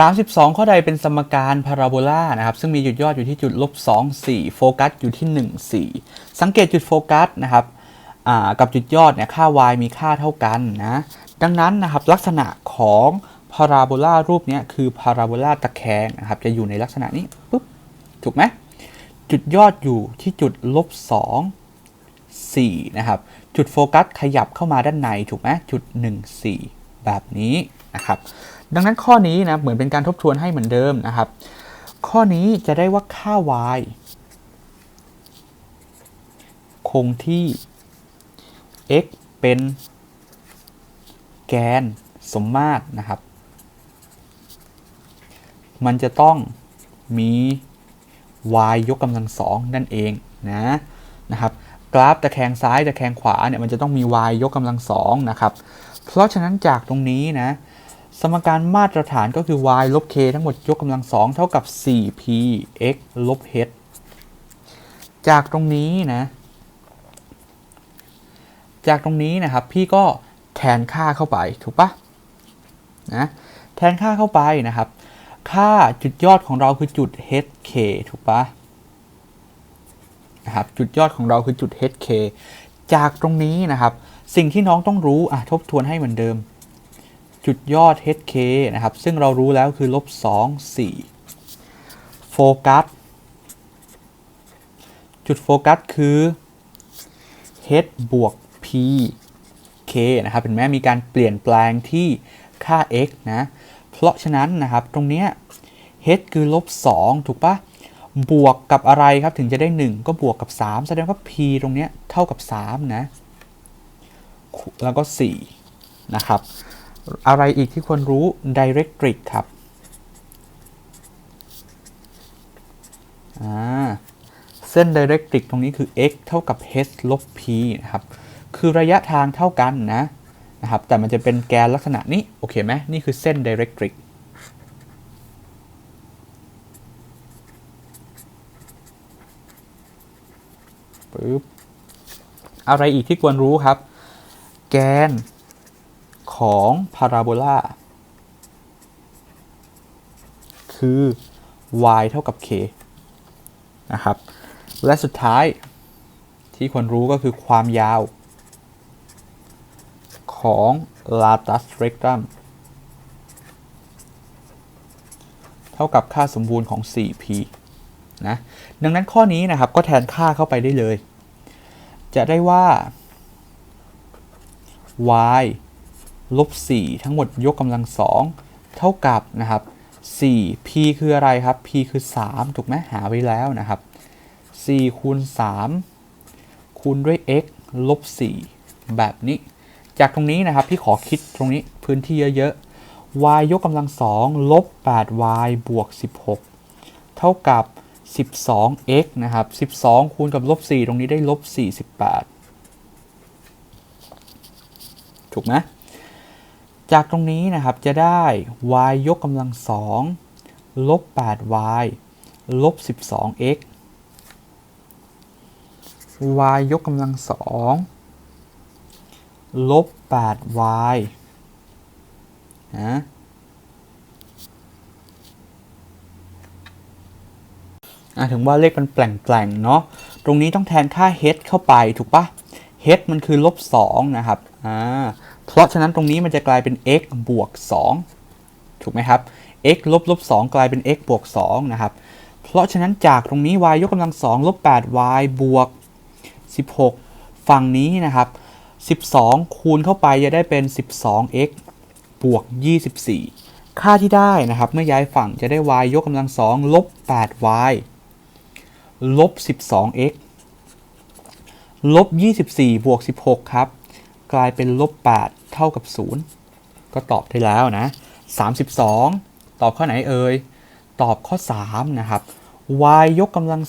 32 ข้อใดเป็นสมการพาราโบลานะครับซึ่งมีจุดยอดอยู่ที่จุดลบ2 4 โฟกัสอยู่ที่ 1 4 สังเกตจุดโฟกัสนะครับกับจุดยอดเนี่ยค่า y มีค่าเท่ากันนะดังนั้นนะครับลักษณะของพาราโบลารูปเนี้ยคือพาราโบลาตะแคงนะครับจะอยู่ในลักษณะนี้ปุ๊บถูกไหมจุดยอดอยู่ที่จุดลบ2 4นะครับจุดโฟกัสขยับเข้ามาด้านในถูกไหมจุด 1 4 แบบนี้นะครับ ดังนั้นข้อนี้นะเหมือนเป็นการทบทวนให้เหมือนเดิมนะครับ ข้อนี้จะได้ว่าค่า y คงที่ x เป็นแกนสมมาตรนะครับ มันจะต้องมี y ยกกำลังสองนั่นเองนะนะครับ กราฟตะแคงซ้ายตะแคงขวาเนี่ยมันจะต้องมี y ยกกำลังสองนะครับ เพราะฉะนั้นจากตรงนี้นะสมการมาตรฐานก็คือ y ลบ k ทั้งหมดยกกำลังสองเท่ากับ 4p x ลบ h จากตรงนี้นะ จากตรงนี้นะครับพี่ก็แทนค่าเข้าไปถูกปะนะแทนค่าเข้าไปนะครับ ค่าจุดยอดของเราคือจุด hk ถูกปะ นะครับจุดยอดของเราคือจุด hk จากตรงนี้นะครับ สิ่งที่น้องต้องรู้อะทบทวนให้เหมือนเดิม จุดยอด hk นะครับ ซึ่งเรารู้แล้วคือลบ2 4โฟกัสจุดโฟกัสคือ h บวก p k นะครับเห็นไหมมีการเปลี่ยนแปลงที่ค่า x นะ เพราะฉะนั้นนะครับตรงเนี้ย h คือลบ2ถูกปะ บวกกับอะไรครับถึงจะได้ 1 ก็บวกกับ 3 แสดงว่า p ตรงเนี้ยเท่ากับ 3 นะ แล้วก็ 4 นะครับ อะไรอีกที่ควรรู้ directrix ครับเส้น directrix ตรงนี้คือ x เท่ากับ h ลบ p นะครับ คือระยะทางเท่ากันนะนะครับ แต่มันจะเป็นแกนลักษณะนี้ โอเคไหมนี่คือเส้น directrix ปึ๊บอะไรอีกที่ควรรู้ครับ แกนของพาราโบลาคือ y เท่ากับ k นะครับ และสุดท้ายที่ควรรู้ก็คือความยาว ของ latus rectum เท่ากับค่าสมบูรณ์ของ 4p นะดังนั้นข้อนี้นะครับก็แทนค่าเข้าไปได้เลย จะได้ว่า y ลบ4ทั้งหมดยกกำลังสองเท่ากับนะครับ 4p คืออะไรครับ p คือ 3 ถูกไหมหาไว้แล้วนะครับ 4 คูณ 3 คูณด้วย x ลบ 4 แบบนี้ จากตรงนี้นะครับพี่ขอคิดตรงนี้พื้นที่เยอะๆ y ยกกำลังสองลบ 8y บวก 16 เท่ากับ 12x นะครับ 12 คูณกับลบ 4 ตรงนี้ได้ลบ 48 ถูกไหมจากตรงนี้นะครับจะได้ y ยกกำลังสองลบ 8y ลบ 12x y ยกกำลังสองลบ 8y นะ ถึงว่าเลขมันแปลงๆเนาะตรงนี้ต้องแทนค่า h เข้าไปถูกปะ h มันคือลบ2นะครับอ่าเพราะฉะนั้นตรงนี้มันจะกลายเป็น x บวก 2 ถูกไหมครับ x ลบลบ2กลายเป็น x บวก2นะครับ เพราะฉะนั้นจากตรงนี้ y ยกกำลัง2ลบ 8y บวก 16 ฝั่งนี้นะครับ 12 คูณเข้าไปจะได้เป็น 12x บวก 24 ค่าที่ได้นะครับ เมื่อย้ายฝั่งจะได้ y ยกกำลัง2ลบ 8y ลบ 12x ลบ 24 บวก 16 ครับ กลายเป็นลบ 8 เท่ากับ 0 ก็ตอบได้แล้วนะ 32 ตอบข้อไหนเอ่ย ตอบข้อ 3 นะครับ y ยกกำลัง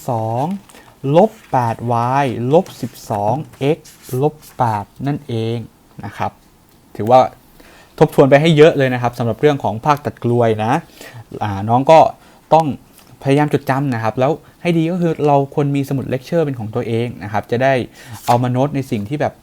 2 ลบ 8y ลบ 12x ลบ 8 นั่นเองนะครับ ถือว่าทบทวนไปให้เยอะเลยนะครับสำหรับเรื่องของภาคตัดกลวยนะน้องก็ต้อง พยายามจดจำนะครับ แล้วให้ดีก็คือเราควรมีสมุดเลคเชอร์เป็นของตัวเองนะครับ จะได้เอามาโน้ตในสิ่งที่แบบ